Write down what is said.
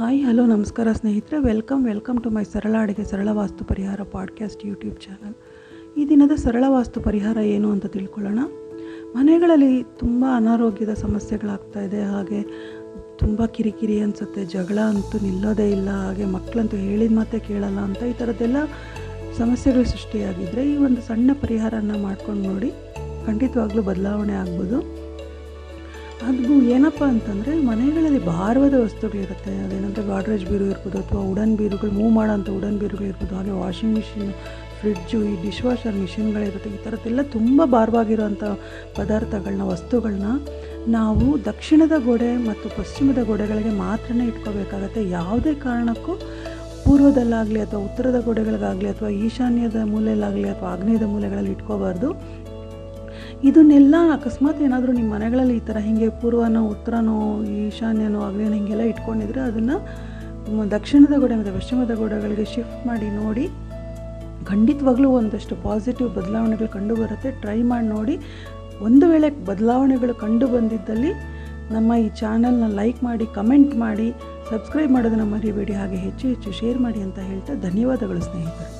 Hi, hello, ನಮಸ್ಕಾರ ಸ್ನೇಹಿತರೆ. Welcome welcome to my ಸರಳ ಅಡುಗೆ ಸರಳ ವಾಸ್ತು ಪರಿಹಾರ ಪಾಡ್ಕ್ಯಾಸ್ಟ್ ಯೂಟ್ಯೂಬ್ ಚಾನಲ್. ಈ ದಿನದ ಸರಳ ವಾಸ್ತು ಪರಿಹಾರ ಏನು ಅಂತ ತಿಳ್ಕೊಳ್ಳೋಣ. ಮನೆಗಳಲ್ಲಿ ತುಂಬ ಅನಾರೋಗ್ಯದ ಸಮಸ್ಯೆಗಳಾಗ್ತಾ ಇದೆ. ಹಾಗೆ ತುಂಬ ಕಿರಿಕಿರಿ ಅನಿಸುತ್ತೆ. ಜಗಳ ಅಂತೂ ನಿಲ್ಲೋದೇ ಇಲ್ಲ. ಹಾಗೆ ಮಕ್ಕಳಂತೂ ಹೇಳಿದ ಮಾತೇ ಕೇಳಲ್ಲ ಅಂತ ಈ ಥರದ್ದೆಲ್ಲ ಸಮಸ್ಯೆಗಳು ಸೃಷ್ಟಿಯಾಗಿದ್ದರೆ ಈ ಒಂದು ಸಣ್ಣ ಪರಿಹಾರನ ಮಾಡ್ಕೊಂಡು ನೋಡಿ ಖಂಡಿತವಾಗ್ಲೂ ಬದಲಾವಣೆ ಆಗ್ಬೋದು. ಅದು ಏನಪ್ಪ ಅಂತಂದರೆ ಮನೆಗಳಲ್ಲಿ ಭಾರವಾದ ವಸ್ತುಗಳಿರುತ್ತೆ ಅದೇನಂದರೆ ಗಾಡ್ರೇಜ್ ಬೀರು ಇರ್ಬೋದು ಅಥವಾ ಉಡನ್ ಬೀರುಗಳು, ಮೂವ್ ಮಾಡೋಂಥ ಉಡನ್ ಬೀರುಗಳು ಇರ್ಬೋದು, ಹಾಗೆ ವಾಷಿಂಗ್ ಮಿಷಿನ್, ಫ್ರಿಡ್ಜು, ಈ ಡಿಶ್ ವಾಷರ್ ಮಿಷಿನ್ಗಳಿರುತ್ತೆ ಈ ಥರದ್ದೆಲ್ಲ ತುಂಬ ಭಾರವಾಗಿರುವಂಥ ಪದಾರ್ಥಗಳನ್ನ, ವಸ್ತುಗಳನ್ನ ನಾವು ದಕ್ಷಿಣದ ಗೋಡೆ ಮತ್ತು ಪಶ್ಚಿಮದ ಗೋಡೆಗಳಿಗೆ ಮಾತ್ರನೇ ಇಟ್ಕೋಬೇಕಾಗತ್ತೆ. ಯಾವುದೇ ಕಾರಣಕ್ಕೂ ಪೂರ್ವದಲ್ಲಾಗಲಿ ಅಥವಾ ಉತ್ತರದ ಗೋಡೆಗಳಿಗಾಗಲಿ ಅಥವಾ ಈಶಾನ್ಯದ ಮೂಲೆಯಲ್ಲಾಗಲಿ ಅಥವಾ ಆಗ್ನೇಯದ ಮೂಲೆಗಳಲ್ಲಿ ಇಟ್ಕೋಬಾರ್ದು. ಇದನ್ನೆಲ್ಲ ಅಕಸ್ಮಾತ್ ಏನಾದರೂ ನಿಮ್ಮ ಮನೆಗಳಲ್ಲಿ ಈ ಥರ ಹೀಗೆ ಪೂರ್ವನೋ, ಉತ್ತರನೋ, ಈಶಾನ್ಯನೋ ಆಗ್ನೇನೋ ಹೀಗೆಲ್ಲ ಇಟ್ಕೊಂಡಿದ್ರೆ ಅದನ್ನು ದಕ್ಷಿಣದ ಗೋಡೆ ಮತ್ತು ಪಶ್ಚಿಮದ ಗೋಡೆಗಳಿಗೆ ಶಿಫ್ಟ್ ಮಾಡಿ ನೋಡಿ, ಖಂಡಿತವಾಗ್ಲೂ ಒಂದಷ್ಟು ಪಾಸಿಟಿವ್ ಬದಲಾವಣೆಗಳು ಕಂಡು ಬರುತ್ತೆ. ಟ್ರೈ ಮಾಡಿ ನೋಡಿ, ಒಂದು ವೇಳೆ ಬದಲಾವಣೆಗಳು ಕಂಡು ಬಂದಿದ್ದಲ್ಲಿ ನಮ್ಮ ಈ ಚಾನಲ್ನ ಲೈಕ್ ಮಾಡಿ ಕಮೆಂಟ್ ಮಾಡಿ ಸಬ್ಸ್ಕ್ರೈಬ್ ಮಾಡೋದನ್ನು ಮರಿಬೇಡಿ. ಹಾಗೆ ಹೆಚ್ಚು ಹೆಚ್ಚು ಶೇರ್ ಮಾಡಿ ಅಂತ ಹೇಳ್ತಾ ಧನ್ಯವಾದಗಳು ಸ್ನೇಹಿತರೆ.